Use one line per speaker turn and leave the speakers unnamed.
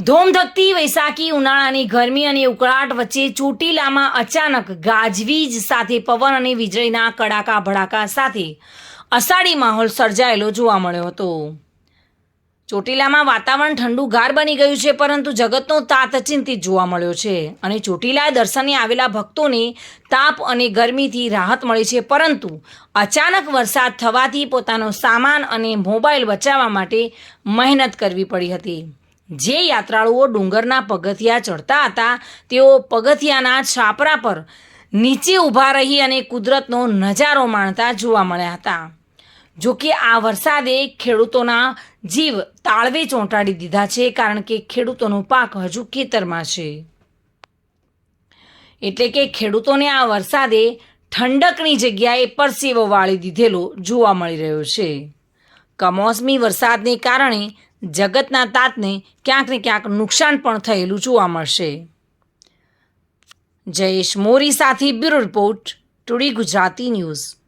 ધોમધકતી વૈશાખી ઉનાળાની ગરમી અને ઉકળાટ વચ્ચે ચોટીલામાં અચાનક ગાજવીજ સાથે પવન અને વીજળીના કડાકા ભડાકા સાથે અષાઢી માહોલ સર્જાયેલો જોવા મળ્યો હતો. ચોટીલામાં વાતાવરણ ઠંડુ ગાર બની ગયું છે, પરંતુ જગતનો તાત ચિંતિત જોવા મળ્યો છે. અને ચોટીલા દર્શને આવેલા ભક્તોને તાપ અને ગરમીથી રાહત મળી છે, પરંતુ અચાનક વરસાદ થવાથી પોતાનો સામાન અને મોબાઈલ બચાવવા માટે મહેનત કરવી પડી હતી. જે યાત્રાળુઓ ડુંગરના પગથિયા ચડતા હતા, તેઓ પગથિયાના છાપરા પર નીચે ઊભા રહી અને કુદરતનો નજારો માણતા જોવા મળ્યા હતા. જો કે આ વરસાદે ખેડૂતોના જીવ તાળવે ચોંટાડી દીધા છે, કારણ કે ખેડૂતોનો પાક હજુ ખેતરમાં છે. એટલે કે ખેડૂતોને આ વરસાદે ઠંડકની જગ્યાએ પરસેવો વાળી દીધેલો જોવા મળી રહ્યો છે. કમોસમી વરસાદને કારણે જગતના તાતને ક્યાંક ને ક્યાંક નુકસાન પણ થયેલું જોવા મળશે. જયેશ મોરી સાથે બ્યુરો રિપોર્ટ, ટુડી ગુજરાતી ન્યૂઝ.